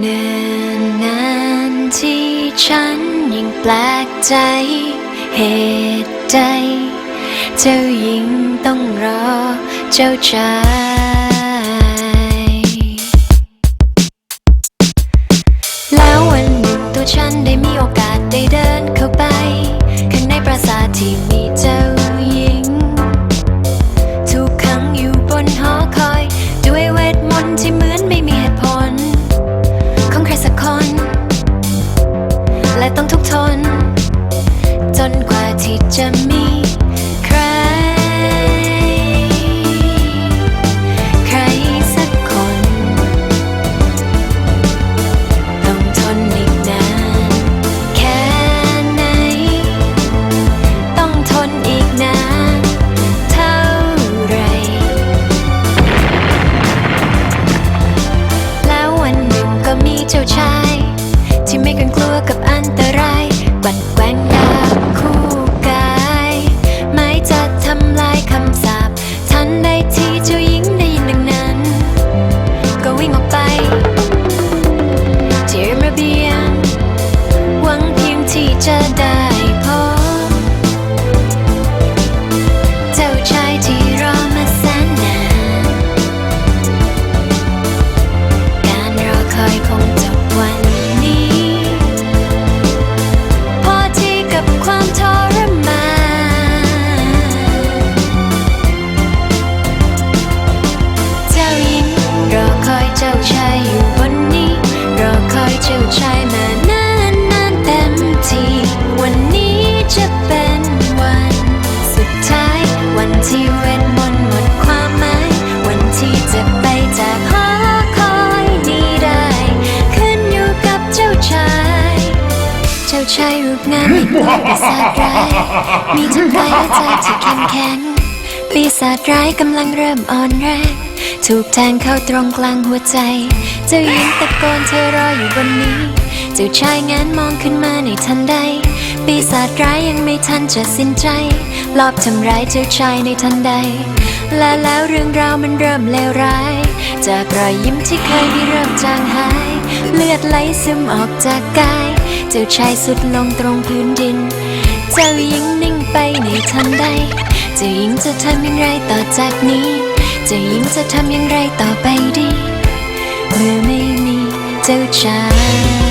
เนิ่นนานที่ฉันยิ่งแปลกใจ เหตุใด เจ้ายิ่งต้องรอเจ้าชาย จนกว่าที่จะมีใคร ใครสักคน ต้องทนอีกนานแค่ไหน ต้องทนอีกนานเท่าไหรแล้ววันหนึ่งก็มีเจ้าชาย ที่ไม่เกรงกลัวกับอันตรายกวัดแกว่งดาบ รูปงามไม่กลัวปีศาจร้าย มีทั้งกายและใจที่เข้มแข็งปีศาจร้ายกำลังเริ่มอ่อนแรงถูกแทงเข้าตรงกลางหัวใจ เจ้าหญิงตะโกนเธอรออยู่บนนี้ เจ้าชายงานมองขึ้นมาในทันใด ปีศาจร้ายยังไม่ทันจะสิ้นใจลอบทำร้ายเจ้าชายในทันใด และแล้วเรื่องราวมันเริ่มเลวร้าย จากรอยยิ้มที่เคยมีเริ่มจางหาย เลือดไหลซึมออกจากกาย จ้าชายสุดลงตรงพื้นดิน เจ้าหญิงนิ่งไปในทันใด เจ้าหญิงจะทำอย่างไรต่อจากนี้ เจ้าหญิงจะทำอย่างไรต่อไปดี เมื่อไม่มีเจ้าชาย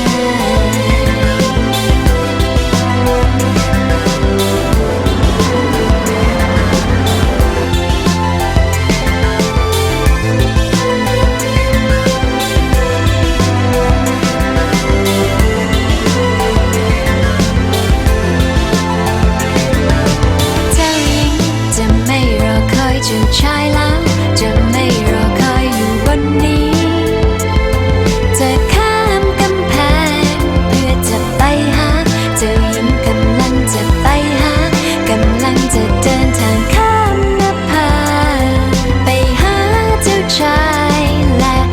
เ